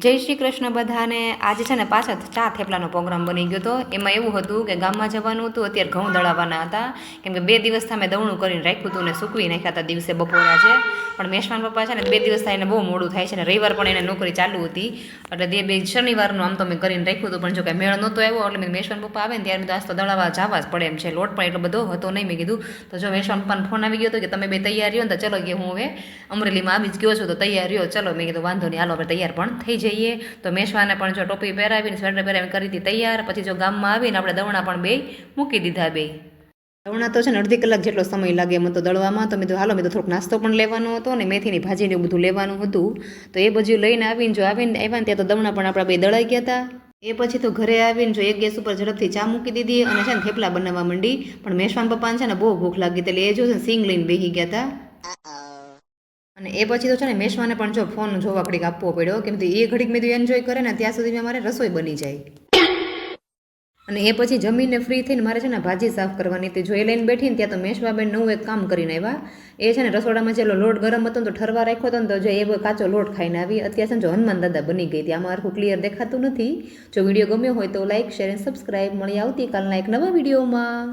જય શ્રી કૃષ્ણ બધાને. આજે છે ને પાછા ચા થેપલાનો પ્રોગ્રામ બની ગયો હતો એમાં એવું હતું કે ગામમાં જવાનું હતું, અત્યારે ઘઉં દળાવવાના હતા. કેમ કે બે દિવસ અમે દવણું કરીને રાખ્યું હતું ને સૂકવી નાખ્યા હતા દિવસે બપોરે આજે. પણ મેશવાન પપ્પા છે ને બે દિવસ થાય એને બહુ મોડું થાય છે ને રવિવાર પણ એને નોકરી ચાલુ હતી. એટલે બે બે શનિવારનું આમ તો મેં કરીને રાખ્યું હતું, પણ જો કે મેળ નહોતો આવ્યો, એટલે મેં મેશવાન પપ્પા આવે ને ત્યારે તો આજ તો દળાવવા જવા જ પડે એમ છે. લોટ પણ એટલો બધો હતો નહીં મેં કીધું. તો જો મેશવાન પપ્પાનો ફોન આવી ગયો હતો કે તમે બે તૈયાર રહ્યો ને તો ચલો કે હું હવે અમરેલીમાં આવી જ ગયો છું તો તૈયાર ચલો મેં કીધું વાંધો નહીં, હાલો આપણે તૈયાર પણ થઈ જઈએ તો મેશવાને પણ જો ટોપી પહેરાવીને સ્વેટર પહેરાવીને કરી હતી તૈયાર. પછી જો ગામમાં આવીને આપણે દવણા પણ બે મૂકી દીધા બે દવણા તો છે ને અડધી કલાક જેટલો સમય લાગે એમ તો દળવામાં. તો મેં તો હાલો મેં તો થોડોક નાસ્તો પણ લેવાનો હતો અને મેથીની ભાજીને એવું બધું લેવાનું હતું. તો એ બધું લઈને આવીને જો આવીને આવ્યા ને ત્યાં તો દવણા પણ આપણા બે દળાઈ ગયા હતા એ પછી તો ઘરે આવીને જો એક ગેસ ઉપર ઝડપથી ચા મૂકી દીધી અને છે ને થેપલા બનાવવા માંડી. પણ મેશવાન પપ્પાને છે ને બહુ ભૂખ લાગી એટલે એ જો છે સિંગ લઈને બેસી ગયા હતા અને એ પછી તો છે ને મેશવાને પણ જો ફોન જોવા ઘડીક આપવો પડ્યો કેમ કે એ ઘડીક મેં એન્જોય કરે ને ત્યાં સુધી મારે રસોઈ બની જાય. અને એ પછી જમીને ફ્રી થઈને મારે છે ને ભાજી સાફ કરવાની હતી. જો એ લઈને બેઠીને ત્યાં તો મેશવાબેન નવું એક કામ કરીને આવ્યા. એ છે ને રસોડામાં જેલો લોટ ગરમ હતો ને તો ઠરવા રાખ્યો હતો ને તો જો એ કાચો લોટ ખાઈને આવી. અત્યારે છે ને જો હનુમાન દાદા બની ગઈ હતી. આમાં આખું ક્લિયર દેખાતું નથી. જો વીડિયો ગમ્યો હોય તો લાઇક શેર એન્ડ સબસ્ક્રાઇબ મળી આવતીકાલના એક નવા વિડીયોમાં